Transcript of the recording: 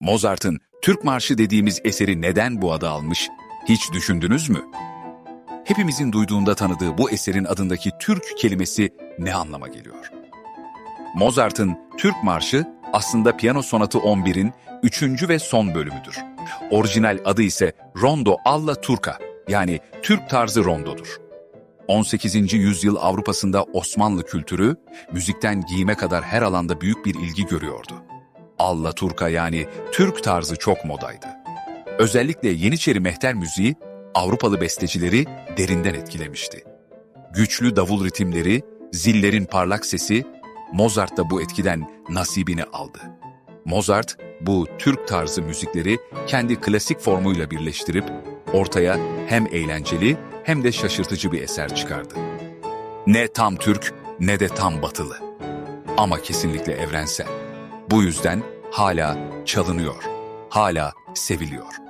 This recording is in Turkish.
Mozart'ın Türk Marşı dediğimiz eseri neden bu adı almış? Hiç düşündünüz mü? Hepimizin duyduğunda tanıdığı bu eserin adındaki Türk kelimesi ne anlama geliyor? Mozart'ın Türk Marşı aslında Piyano Sonatı 11'in üçüncü ve son bölümüdür. Orijinal adı ise Rondo alla Turca yani Türk tarzı rondodur. 18. yüzyıl Avrupa'sında Osmanlı kültürü, müzikten giyime kadar her alanda büyük bir ilgi görüyordu. Alla Turca yani Türk tarzı çok modaydı. Özellikle Yeniçeri mehter müziği Avrupalı bestecileri derinden etkilemişti. Güçlü davul ritimleri, zillerin parlak sesi, Mozart da bu etkiden nasibini aldı. Mozart, bu Türk tarzı müzikleri kendi klasik formuyla birleştirip ortaya hem eğlenceli hem de şaşırtıcı bir eser çıkardı. Ne tam Türk ne de tam batılı. Ama kesinlikle evrensel. Bu yüzden hala çalınıyor, hala seviliyor.